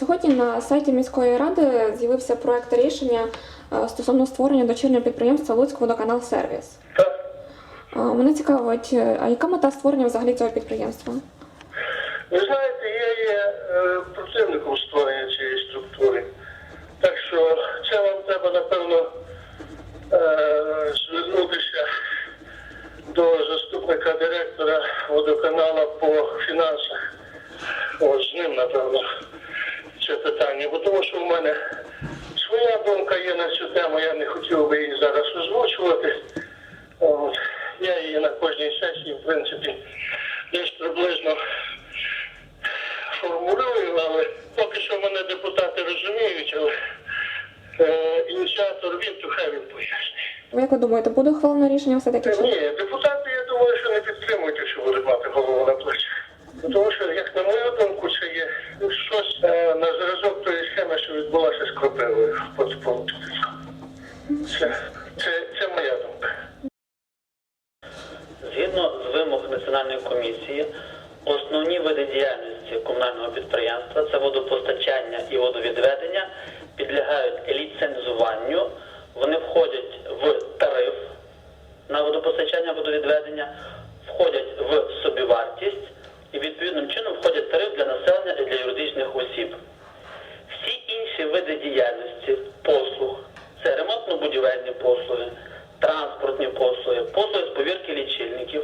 Сьогодні на сайті міської ради з'явився проект рішення е, стосовно створення дочірнього підприємства Луцьк водоканал Сервіс. Так. Е, Мене цікавить, е, а яка мета створення взагалі цього підприємства? Ви знаєте, я є противником створення цієї структури. Так що це вам треба, напевно, звернутися до заступника директора водоканала по фінансах. От з ним, напевно, питання. Бо тому що в мене своя думка є на цю тему, я не хотів би її зараз озвучувати. От. Я її на кожній сесії, в принципі, десь приблизно формулюю, але поки що мене депутати розуміють, але е, ініціатор він, то хай він пояснює. Ви як ви думаєте, буде ухвалено рішення все-таки? Ні, депутати, я думаю, що не підтримують, якщо будуть мати голову на Національної комісії, основні види діяльності комунального підприємства це водопостачання і водовідведення, підлягають ліцензуванню. Вони входять в тариф на водопостачання водовідведення, входять в собівартість і відповідним чином входять в тариф для населення і для юридичних осіб. Всі інші види діяльності, послуг, це ремонтно-будівельні послуги, транспортні послуги, послуги з повірки лічильників.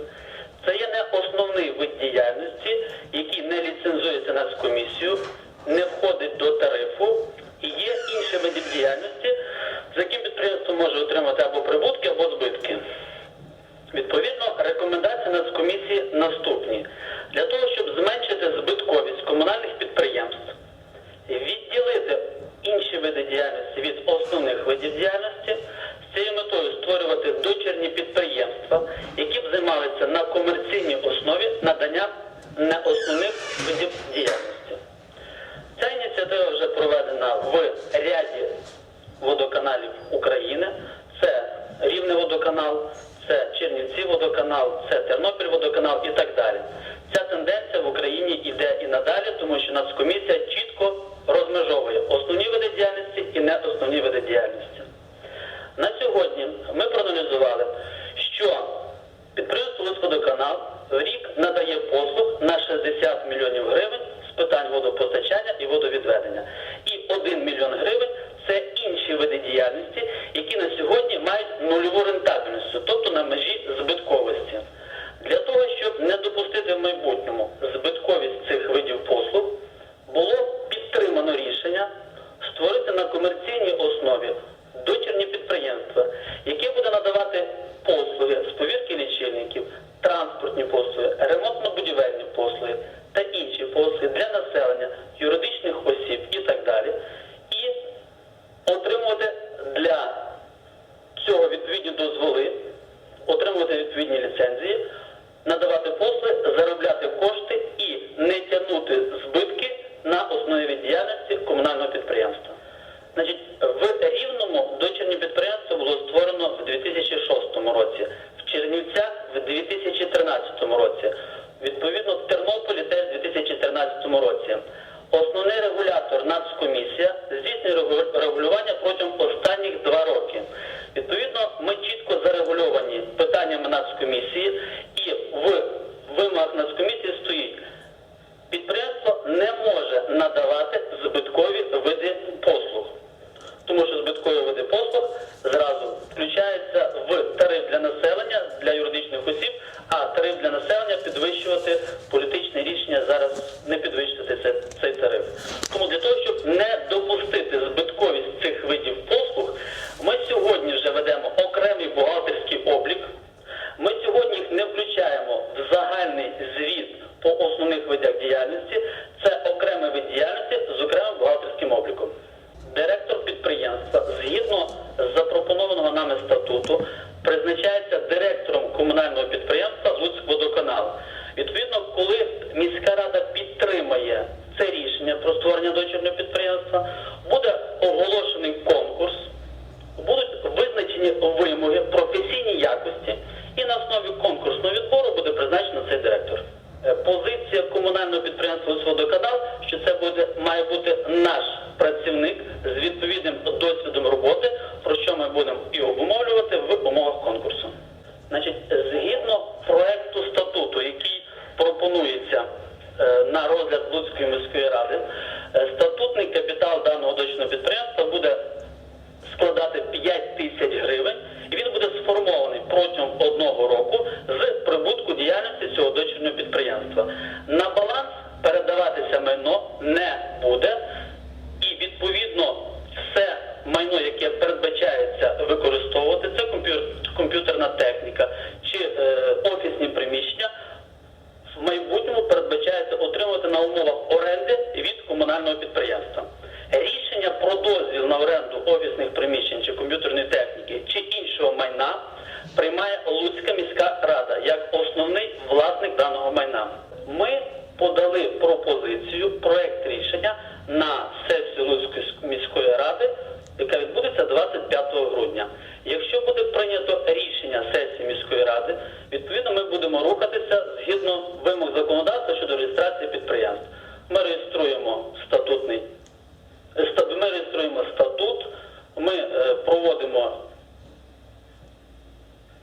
Дочірні підприємства, які б займалися на комерційній основі надання неосновних видів діяльності. Ця ініціатива вже проведена в ряді водоканалів України. Це Рівне водоканал, це Чернівці водоканал, це Тернопіль водоканал і так далі. Ця тенденція в Україні йде і надалі, тому що Нацкомісія чітко розмежовує основні види діяльності і не основні види діяльності. Види діяльності, які на сьогодні мають нульову рентабельність, тобто на межі збитковості. Для того, щоб не допустити в майбутньому збитковість цих видів послуг, було підтримано рішення створити на комерційній основі дочірні підприємства, яке буде надавати послуги з повірки лічильників, транспортні послуги, ремонтно-будівельні послуги та інші послуги для населення, юридичних діяльності комунального підприємства. Значить, в Рівному дочірнє підприємство було створено в 2006 році, в Чернівцях в 2013 році, відповідно в Тернополі теж в 2013 році. Основний регулятор Нацкомісія здійснює регулювання протягом останніх два роки. Відповідно, ми чітко зарегульовані питаннями Нацкомісії, і в вимогах Нацкомісії стоїть підприємство підвищувати політичне рішення зараз не підвищити це- цей тариф. Тому для того, щоб не допустити збитковість цих видів послуг, ми сьогодні вже ведемо окремий бухгалтерський облік. Ми сьогодні їх не включаємо в загальний звіт по основних видах діяльності. Це окремий вид діяльності з окремим бухгалтерським обліком. Директор підприємства, згідно з запропонованого нами статуту, призначається директором комунального підприємства «Луцькводоканал». Відповідно, коли міська рада підтримає це рішення про створення дочірнього підприємства, буде оголошений конкурс, будуть визначені вимоги, професійні якості, і на основі конкурсного відбору буде призначено цей Позиція комунального «Водоканал», що це буде має бути наш працівник з відповідним досвідом роботи, про що ми будемо і обумовлювати в умовах конкурсу. Значить, згідно проекту статуту, який пропонується е, на розгляд Луцької міської ради, е, статутний капітал даного дочного підприємства буде складати 5 тисяч гривень, і він буде сформований протягом одного року Якщо буде прийнято рішення сесії міської ради, відповідно ми будемо рухатися згідно вимог законодавства щодо реєстрації підприємств. Ми реєструємо статутний ми реєструємо статут, ми е, проводимо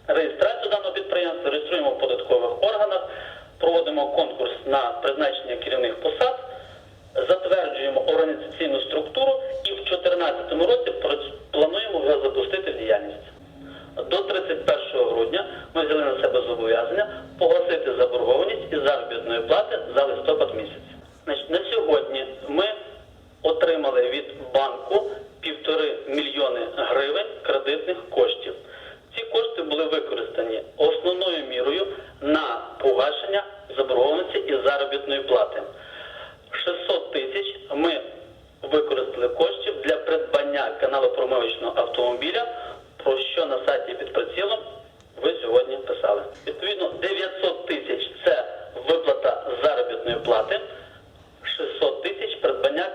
реєстрацію даного підприємства, реєструємо в податкових органах, проводимо конкурс на призначення керівних посад, затверджуємо організаційну структуру і в 2014 році прац- плануємо вже запустити в діяльність. До 31 грудня ми взяли на себе зобов'язання погасити заборгованість із заробітної плати за листопад місяць. Значить, на сьогодні ми отримали від банку півтори мільйони гривень кредитних коштів. Ці кошти були використані основною мірою на погашення заборгованості із заробітної плати. 600 тисяч ми використали коштів для придбання каналопромивочного автомобіля, про що на сайті під прицілом ви сьогодні писали. Відповідно, 900 тисяч це виплата заробітної плати, 600 тисяч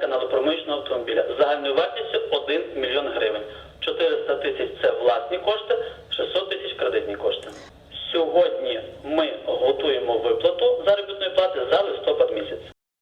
каналопромиючного автомобіля загальною вартістю 1 мільйон гривень. 400 тисяч це власні кошти, 600 тисяч кредитні кошти. Сьогодні ми готуємо виплату заробітної плати за листопад місяць.